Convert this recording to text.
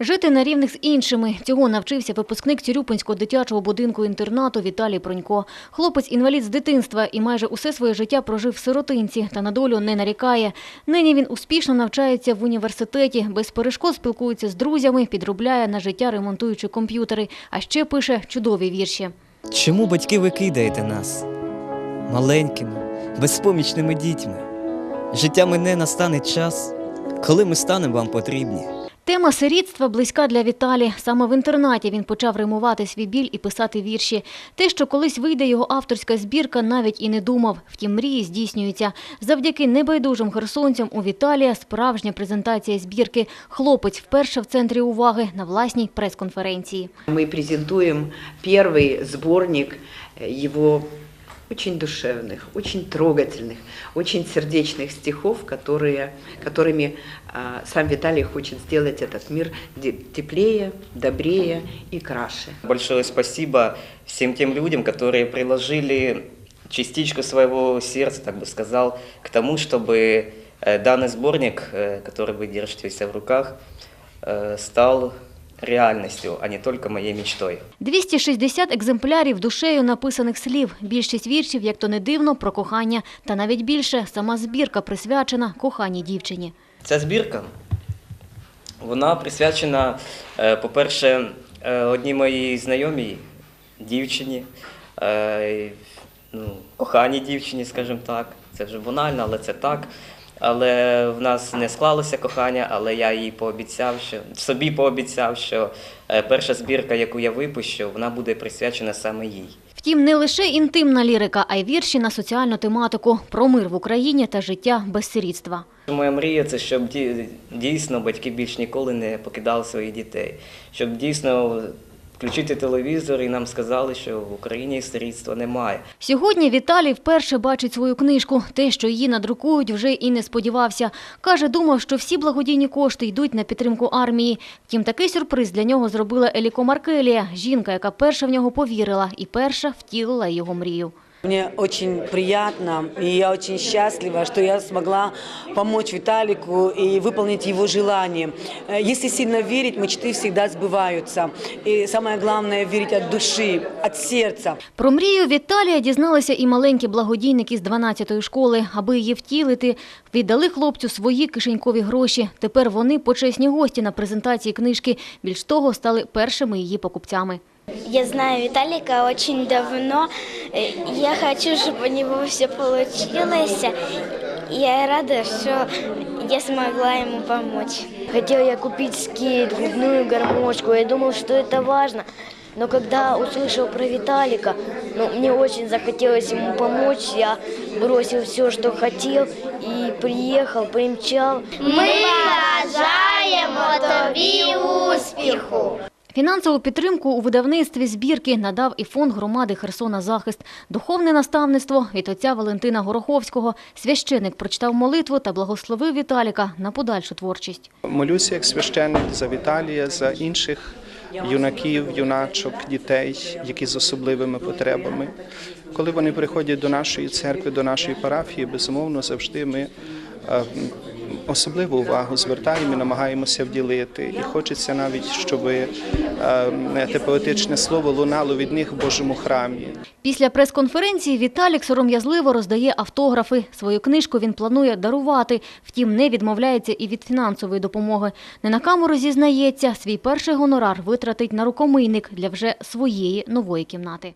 Жити на рівних з іншими. Цього навчився випускник Цюрюпинського дитячого будинку-інтернату Віталій Пронько. Хлопець інвалід з дитинства і майже усе своє життя прожив в сиротинці та на долю не нарікає. Нині він успішно навчається в університеті, без перешкод спілкується з друзями, підробляє на життя ремонтуючи комп'ютери, а ще пише чудові вірші. Чому батьки ви кидаєте нас? Маленькими, безпомічними дітьми. Життя мене настане час, коли ми станемо вам потрібні. Тема сирітства близька для Віталі. Саме в інтернаті він почав римувати свій біль і писати вірші. Те, що колись вийде його авторська збірка, навіть і не думав. Втім, мрії здійснюються. Завдяки небайдужим херсонцям у Віталія справжня презентація збірки. Хлопець вперше в центрі уваги на власній прес-конференції. Мы презентуем первый сборник э, его очень душевных, очень трогательных, очень сердечных стихов, которые, которыми а, сам Виталий хочет сделать этот мир теплее, добрее и краше. Большое спасибо всем тем людям, которые приложили частичку своего сердца, так бы сказал, к тому, чтобы э, данный сборник, э, который вы держите в руках, э, стал реальностью, а не только моей мечтой. 260 екземплярів душею написаних слів. Більшість віршів, як то не дивно, про кохання. Та навіть більше сама збірка присвячена коханій дівчині. Ця збірка вона присвячена, е, по-перше, е, одній моїй знайомій дівчині, е, ну, коханій дівчині, скажімо так. Це вже банально, але це так. Але в нас не склалося кохання, але я їй пообіцяв, що собі пообіцяв, що е, перша збірка, яку я випущу, вона буде присвячена саме їй. Втім, не лише інтимна лірика, а й вірші на соціальну тематику про мир в Україні та життя без сирітства. Моя мрія це щоб дійсно батьки більш ніколи не покидали своїх дітей, щоб дійсно включити телевізор і нам сказали, що в Україні сирітства немає. Сьогодні Віталій вперше бачить свою книжку. Те, що її надрукують, вже і не сподівався. Каже, думав, що всі благодійні кошти йдуть на підтримку армії. Втім, такий сюрприз для нього зробила Еліко Маркелія, жінка, яка перша в нього повірила і перша втілила його мрію. Мне очень приятно, и я очень счастлива, что я смогла помочь Виталику и выполнить его желание. Э, Если сильно верить, мечты всегда сбываются. И самое главное – верить от души, от сердца. Про мрію Віталія дізналися і маленькі благодійники з 12-ї школи. Аби її втілити, віддали хлопцю свої кишенькові гроші. Тепер вони почесні гості на презентації книжки. Більш того, стали першими її покупцями. Я знаю Виталика очень давно. Э, Я хочу, чтобы у него все получилось. Я рада, что я смогла ему помочь. Хотел я купить скейт, губную гармошку. Я думал, что это важно. Но когда услышал про Виталика, ну, мне очень захотелось ему помочь. Я бросил все, что хотел, и приехал, примчал. Ми бажаємо тобі успіху. Фінансову підтримку у видавництві збірки надав і фонд громади Херсона Захист. Духовне наставництво від отця Валентина Гороховського. Священик прочитав молитву та благословив Віталіка на подальшу творчість. Молюся як священник за Віталія, за інших юнаків, юначок, дітей, які з особливими потребами. Коли вони приходять до нашої церкви, до нашої парафії, безумовно, завжди ми е, особливу увагу звертаємо і намагаємося вділити. І хочеться навіть, щоб е, те поетичне слово лунало від них в Божому храмі. Після прес-конференції Віталік сором'язливо роздає автографи. Свою книжку він планує дарувати, втім не відмовляється і від фінансової допомоги. Не на камеру зізнається, свій перший гонорар витратить на рукомийник для вже своєї нової кімнати.